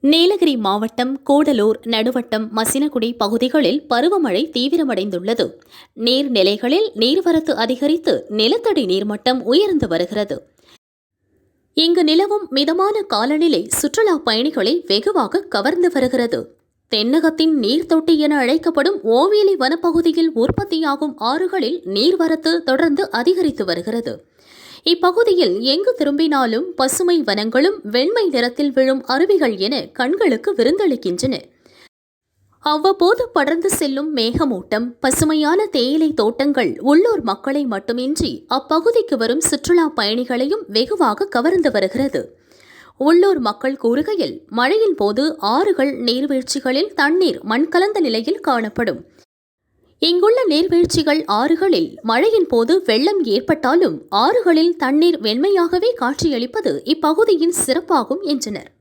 நீலகிரி மாவட்டம் கூடலூர் நடுவட்டம் மசினகுடி பகுதிகளில் பருவமழை தீவிரமடைந்துள்ளது. நீர்நிலைகளில் நீர்வரத்து அதிகரித்து நிலத்தடி நீர்மட்டம் உயர்ந்து வருகிறது. இங்கு நிலவும் மிதமான காலநிலை சுற்றுலா பயணிகளை வெகுவாக கவர்ந்து வருகிறது. தென்னகத்தின் நீர்த்தொட்டி என அழைக்கப்படும் ஓவியலி வனப்பகுதியில் உற்பத்தியாகும் ஆறுகளில் நீர்வரத்து தொடர்ந்து அதிகரித்து வருகிறது. இப்பகுதியில் எங்கு திரும்பினாலும் பசுமை வனங்களும் வெண்மை நிறத்தில் விழும் அருவிகள் என கண்களுக்கு விருந்தளிக்கின்றன. அவ்வப்போது படர்ந்து செல்லும் மேகமூட்டம் பசுமையான தேயிலை தோட்டங்கள் உள்ளூர் மக்களை மட்டுமின்றி அப்பகுதிக்கு வரும் சுற்றுலா பயணிகளையும் வெகுவாக கவர்ந்து வருகிறது. உள்ளூர் மக்கள் கூறுகையில் மழையின் போது ஆறுகள் நீர்வீழ்ச்சிகளில் தண்ணீர் மண்கலந்த நிலையில் காணப்படும். இங்குள்ள நீர்வீழ்ச்சிகள் ஆறுகளில் மழையின் போது வெள்ளம் ஏற்பட்டாலும் ஆறுகளில் தண்ணீர் வெண்மையாகவே காட்சியளிப்பது இப்பகுதியின் சிறப்பாகும் என்றனர்.